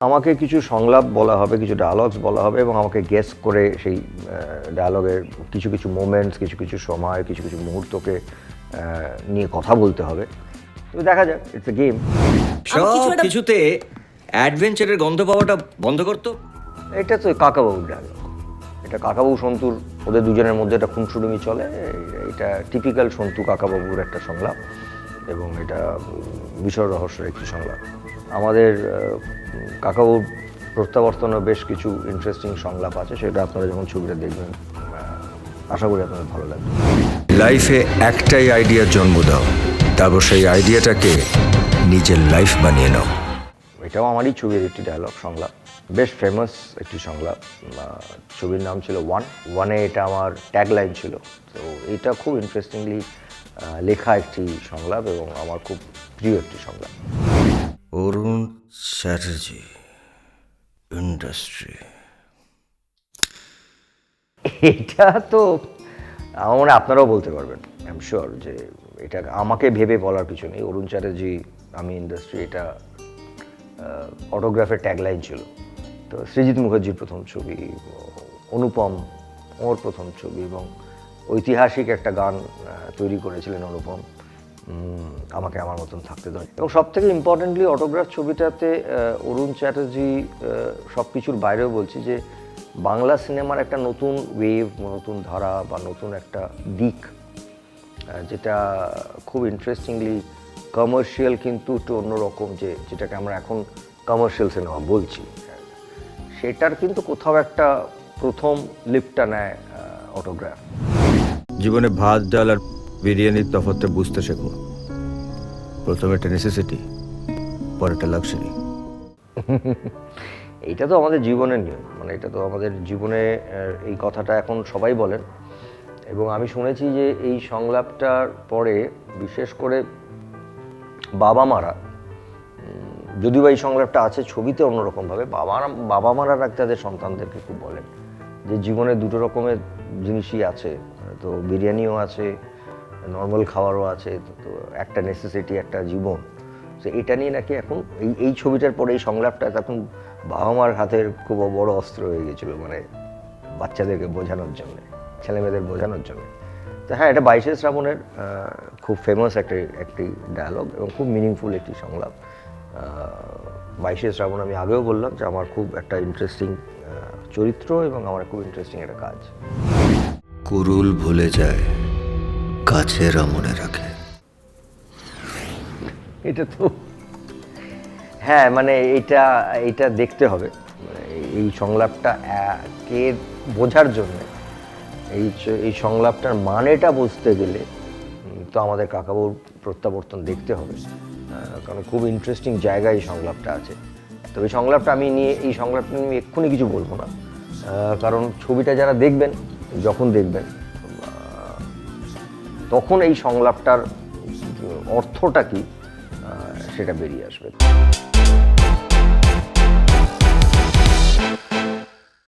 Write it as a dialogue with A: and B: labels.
A: আমাকে কিছু সংলাপ বলা হবে কিছু ডায়ালগস বলা হবে এবং আমাকে গেস করে সেই ডায়ালগের কিছু কিছু মোমেন্টস কিছু কিছু সময় কিছু কিছু মুহূর্তকে নিয়ে কথা বলতে হবে। তো দেখা যাক ইটস এ গেম
B: সব কিছুতে অ্যাডভেঞ্চারের গন্ধ পাওয়াটা বন্ধ করতো
A: এটা তো কাকাবাবুর ডায়ালগ এটা কাকাবাবু সন্তুর ওদের দুজনের মধ্যে একটা খুনসুডুমি চলে এটা টিপিক্যাল সন্তু কাকাবাবুর একটা সংলাপ এবং এটা বিষয় রহস্যের একটি সংলাপ। আমাদের উম, প্রত্যাবর্তনে বেশ কিছু ইন্টারেস্টিং সংলাপ আছে সেটা আপনারা যখন ছবিটা দেখবেন আশা করি আপনাদের ভালো লাগবে।
C: লাইফে একটাই আইডিয়ার জন্ম দাও তারপর সেই আইডিয়াটাকে নিজের লাইফ বানিয়ে নাও।
A: এটাও আমারই ছবির একটি ডায়লগ সংলাপ বেশ ফেমাস একটি সংলাপ ছবির নাম ছিল ওয়ান ওয়ানে এটা আমার ট্যাগলাইন ছিল। তো এটা খুব ইন্টারেস্টিংলি লেখা একটি সংলাপ এবং আমার খুব প্রিয় একটি সংলাপ।
B: অরুণ চ্যাটার্জি, ইন্ডাস্ট্রি।
A: এটা তো আমার আপনারাও বলতে পারবেন আই শিওর যে এটা আমাকে ভেবে বলার কিছু নেই। অরুণ চ্যাটার্জি, আমি ইন্ডাস্ট্রি, এটা অটোগ্রাফের ট্যাগলাইন ছিল। তো সৃজিৎ মুখার্জির প্রথম ছবি, অনুপম, ওর প্রথম ছবি এবং ঐতিহাসিক একটা গান তৈরি করেছিলেন অনুপম। আমাকে আমার মতন থাকতে দেয়। এবং সব থেকে ইম্পর্টেন্টলি অটোগ্রাফ ছবিটাতে অরুণ চ্যাটার্জি সব কিছুর বাইরেও বলছি যে, বাংলা সিনেমার একটা নতুন ওয়েভ নতুন ধারা বা নতুন একটা দিক যেটা খুব ইন্টারেস্টিংলি কমার্শিয়াল কিন্তু একটু অন্যরকম যে, যেটাকে আমরা এখন কমার্শিয়াল সিনেমা বলছি। সেটার কিন্তু কোথাও একটা প্রথম লিপটা নেয় অটোগ্রাফ
C: জীবনে ভাত, ডাল আর বিরিয়ানির তফাৎটা বুঝতে শেখো। প্রথমে একটা নেসেসিটি পরে একটা লাক্সারি
A: এইটা তো আমাদের জীবনের নিয়ম। মানে এটা তো আমাদের জীবনে এই কথাটা এখন সবাই বলেন। এবং আমি শুনেছি যে এই সংলাপটার পরে বিশেষ করে বাবা মারা যদিও বা এই সংলাপটা আছে ছবিতে অন্যরকমভাবে, বাবা বাবা মারা রাখতে তাদের সন্তানদেরকে খুব বলেন যে জীবনে দুটো রকমের জিনিসই আছে। তো বিরিয়ানিও আছে নর্মাল খাবারও আছে, তো- তো একটা নেসেসিটি একটা জীবন। তো এটা নিয়ে নাকি এখন এই এই ছবিটার পরে, এই সংলাপটা তখন বাবা মার হাতের খুব বড় অস্ত্র হয়ে গেছিল মানে বাচ্চাদেরকে বোঝানোর জন্য, ছেলেমেয়েদের বোঝানোর জন্য। তো হ্যাঁ এটা বাইশে শ্রাবণের খুব ফেমাস একটা, একটি ডায়ালগ এবং খুব মিনিংফুল একটি সংলাপ। বাইশে শ্রাবণ আমি আগেও বললাম যে আমার খুব একটা ইন্টারেস্টিং চরিত্র এবং আমার খুব ইন্টারেস্টিং একটা কাজ।
C: কুরুল ভুলে যায়। কাছেরা মনে রাখে।
A: এটা তো হ্যাঁ মানে এটা এটা দেখতে হবে। মানে এই সংলাপটা কে বোঝার জন্য, এই এই সংলাপটার মানেটা বুঝতে গেলে তো আমাদের কাকাবুর প্রত্যাবর্তন দেখতে হবে। কারণ খুব ইন্টারেস্টিং জায়গায় এই সংলাপটা আছে। তবে এই সংলাপটা আমি নিয়ে, এই সংলাপটা নিয়ে এক্ষুনি কিছু বলব না। কারণ ছবিটা যারা দেখবেন, যখন দেখবেন তখন এই সংলাপটার অর্থটা কি সেটা বেরিয়ে আসবে।